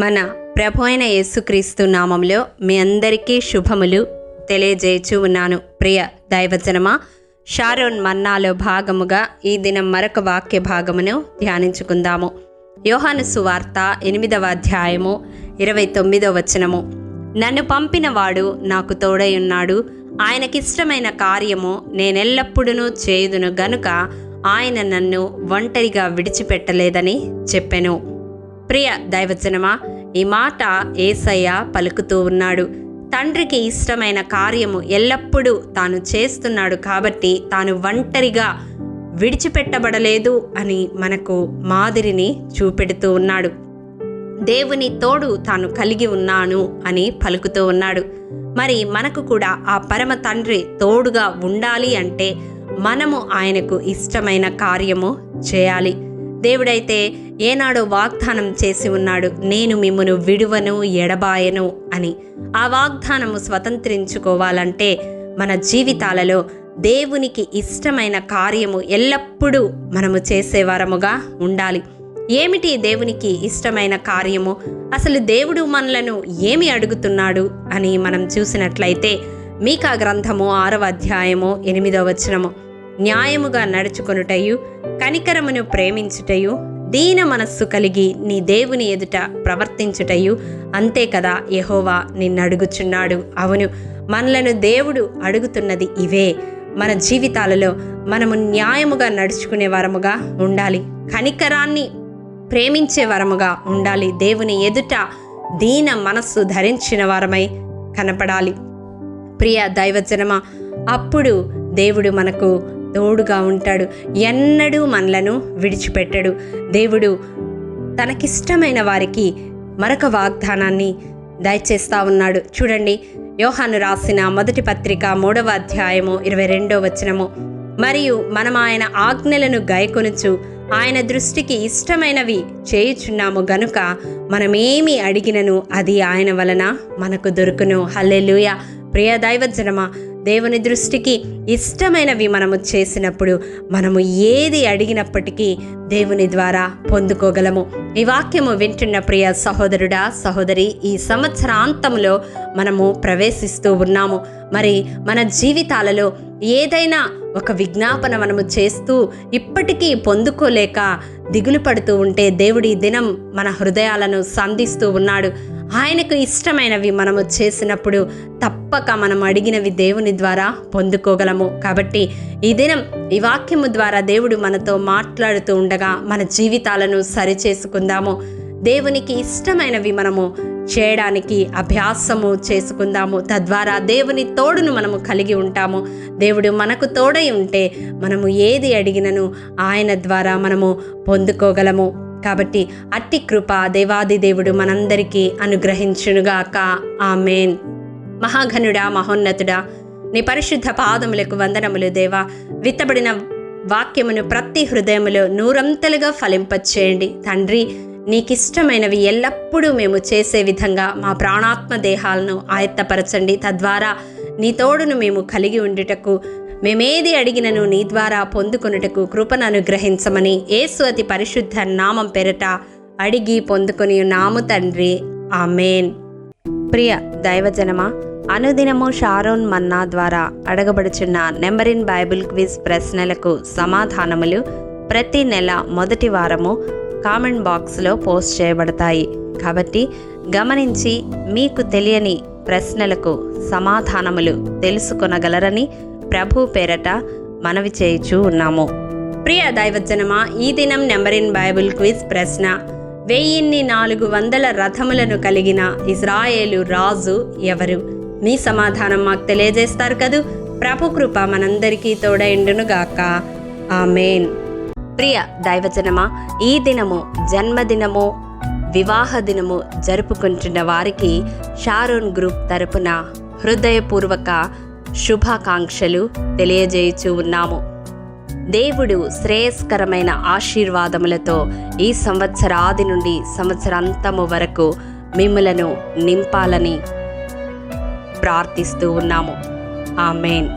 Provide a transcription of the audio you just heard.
మన ప్రభు అయిన యేసుక్రీస్తు నామంలో మీ అందరికీ శుభములు తెలియజేయచూ ఉన్నాను. ప్రియ దైవజనమా షారోన్ మన్నాలో భాగముగా ఈ దినం మరొక వాక్య భాగమును ధ్యానించుకుందాము. యోహాను సువార్త ఎనిమిదవ అధ్యాయము ఇరవై తొమ్మిదవ వచనము. నన్ను పంపినవాడు నాకు తోడై ఉన్నాడు. ఆయనకిష్టమైన కార్యము నేనెల్లప్పుడూ చేయుదును గనుక ఆయన నన్ను ఒంటరిగా విడిచిపెట్టలేదని చెప్పెను. ప్రియ దైవజనమా ఈ మాట ఏసయ్య పలుకుతూ ఉన్నాడు. తండ్రికి ఇష్టమైన కార్యము ఎల్లప్పుడూ తాను చేస్తున్నాడు కాబట్టి తాను ఒంటరిగా విడిచిపెట్టబడలేదు అని మనకు మాదిరిని చూపెడుతూ ఉన్నాడు. దేవుని తోడు తాను కలిగి ఉన్నాను అని పలుకుతూ ఉన్నాడు. మరి మనకు కూడా ఆ పరమ తండ్రి తోడుగా ఉండాలి అంటే మనము ఆయనకు ఇష్టమైన కార్యము చేయాలి. దేవుడైతే ఏనాడో వాగ్దానం చేసి ఉన్నాడు నేను మిమ్మను విడువను ఎడబాయను అని. ఆ వాగ్దానము స్వతంత్రించుకోవాలంటే మన జీవితాలలో దేవునికి ఇష్టమైన కార్యము ఎల్లప్పుడూ మనము చేసేవారముగా ఉండాలి. ఏమిటి దేవునికి ఇష్టమైన కార్యము? అసలు దేవుడు మనలను ఏమి అడుగుతున్నాడు అని మనం చూసినట్లయితే మీకా గ్రంథము ఆరవ అధ్యాయము ఎనిమిదవ వచనము. న్యాయముగా నడుచుకొనుటయు కనికరమును ప్రేమించుటయు దీన మనస్సు కలిగి నీ దేవుని ఎదుట ప్రవర్తించుటయు. అంతే కదా యహోవా నిన్నడుగుచున్నాడు. అవును మనలను దేవుడు అడుగుతున్నది ఇవే. మన జీవితాలలో మనము న్యాయముగా నడుచుకునే వరముగా ఉండాలి. కనికరాన్ని ప్రేమించే వరముగా ఉండాలి. దేవుని ఎదుట దీన మనస్సు ధరించిన వారమై కనపడాలి. ప్రియ దైవజనమ అప్పుడు దేవుడు మనకు తోడుగా ఉంటాడు. ఎన్నడూ మనలను విడిచిపెట్టడు. దేవుడు తనకిష్టమైన వారికి మరొక వాగ్దానాన్ని దయచేస్తా ఉన్నాడు. చూడండి యోహాను రాసిన మొదటి పత్రిక మూడవ అధ్యాయము ఇరవై రెండో వచనము. మరియు మనం ఆయన ఆజ్ఞలను గైకొనుచు ఆయన దృష్టికి ఇష్టమైనవి చేయుచున్నాము గనుక మనమేమి అడిగినను అది ఆయన వలన మనకు దొరుకును. హల్లెలూయ. ప్రియ దైవజనమా దేవుని దృష్టికి ఇష్టమైనవి మనము చేసినప్పుడు మనము ఏది అడిగినప్పటికీ దేవుని ద్వారా పొందుకోగలము. ఈ వాక్యము వింటున్న ప్రియ సహోదరుడా సహోదరి ఈ సంవత్సరాంతంలో మనము ప్రవేశిస్తూ ఉన్నాము. మరి మన జీవితాలలో ఏదైనా ఒక విజ్ఞాపన మనము చేస్తూ ఇప్పటికీ పొందుకోలేక దిగులు పడుతూ ఉంటే దేవుడి దినం మన హృదయాలను సంధిస్తూ ఉన్నాడు. ఆయనకు ఇష్టమైనవి మనము చేసినప్పుడు తప్పక మనం అడిగినవి దేవుని ద్వారా పొందుకోగలము. కాబట్టి ఈ దినం ఈ వాక్యము ద్వారా దేవుడు మనతో మాట్లాడుతూ ఉండగా మన జీవితాలను సరిచేసుకుందాము. దేవునికి ఇష్టమైనవి మనము చేయడానికి అభ్యాసము చేసుకుందాము. తద్వారా దేవుని తోడును మనము కలిగి ఉంటాము. దేవుడు మనకు తోడై ఉంటే మనము ఏది అడిగినను ఆయన ద్వారా మనము పొందుకోగలము. కాబట్టి అట్టి కృప దేవాది దేవుడు మనందరికీ అనుగ్రహించునుగాక. ఆమెన్. మహాఘనుడా మహోన్నతుడా నీ పరిశుద్ధ పాదములకు వందనములు దేవా. విత్తబడిన వాక్యమును ప్రతి హృదయములో నూరంతలుగా ఫలింపచేయండి. తండ్రి నీకిష్టమైనవి ఎల్లప్పుడూ మేము చేసే విధంగా మా ప్రాణాత్మ దేహాలను ఆయత్తపరచండి. తద్వారా నీ తోడును మేము కలిగి ఉండుటకు మేమేది అడిగినను నీ ద్వారా పొందుకొనుటకు కృపను అనుగ్రహించమని ఏసువతి అతి పరిశుద్ధ నామం పెరట అడిగి పొందుకొని నాము తండ్రి. ఆమెన్. ప్రియ దైవజనమా అనుదినము షారోన్ మన్నా ద్వారా అడగబడుచున్న నెంబరిన్ బైబిల్ క్విజ్ ప్రశ్నలకు సమాధానములు ప్రతి నెల మొదటి వారము కామెంట్ బాక్స్లో పోస్ట్ చేయబడతాయి. కాబట్టి గమనించి మీకు తెలియని ప్రశ్నలకు సమాధానములు తెలుసుకొనగలరని ప్రభు పేరట మనవి చేయుచూ ఉన్నాము. ప్రియ దైవజనమా ఈ దినం నెంబర్ ఇన్ బైబిల్ క్విజ్ ప్రశ్న. వెయ్యిన్ని నాలుగు వందల రథములను కలిగిన ఇజ్రాయేలు రాజు ఎవరు? మీ సమాధానం మాకు తెలియజేస్తారు కదూ. ప్రభు కృప మనందరికీ తోడైండునుగాక ఆమెన్. ప్రియ దైవజనమా ఈ దినము జన్మదినము వివాహ దినము జరుపుకుంటున్న వారికి షారోన్ గ్రూప్ తరపున హృదయపూర్వక శుభాకాంక్షలు తెలియజేయచూ ఉన్నాము. దేవుడు శ్రేయస్కరమైన ఆశీర్వాదములతో ఈ సంవత్సరాది నుండి సంవత్సరాంతము వరకు మిమ్మలను నింపాలని ప్రార్థిస్తూ ఉన్నాము. ఆమెన్.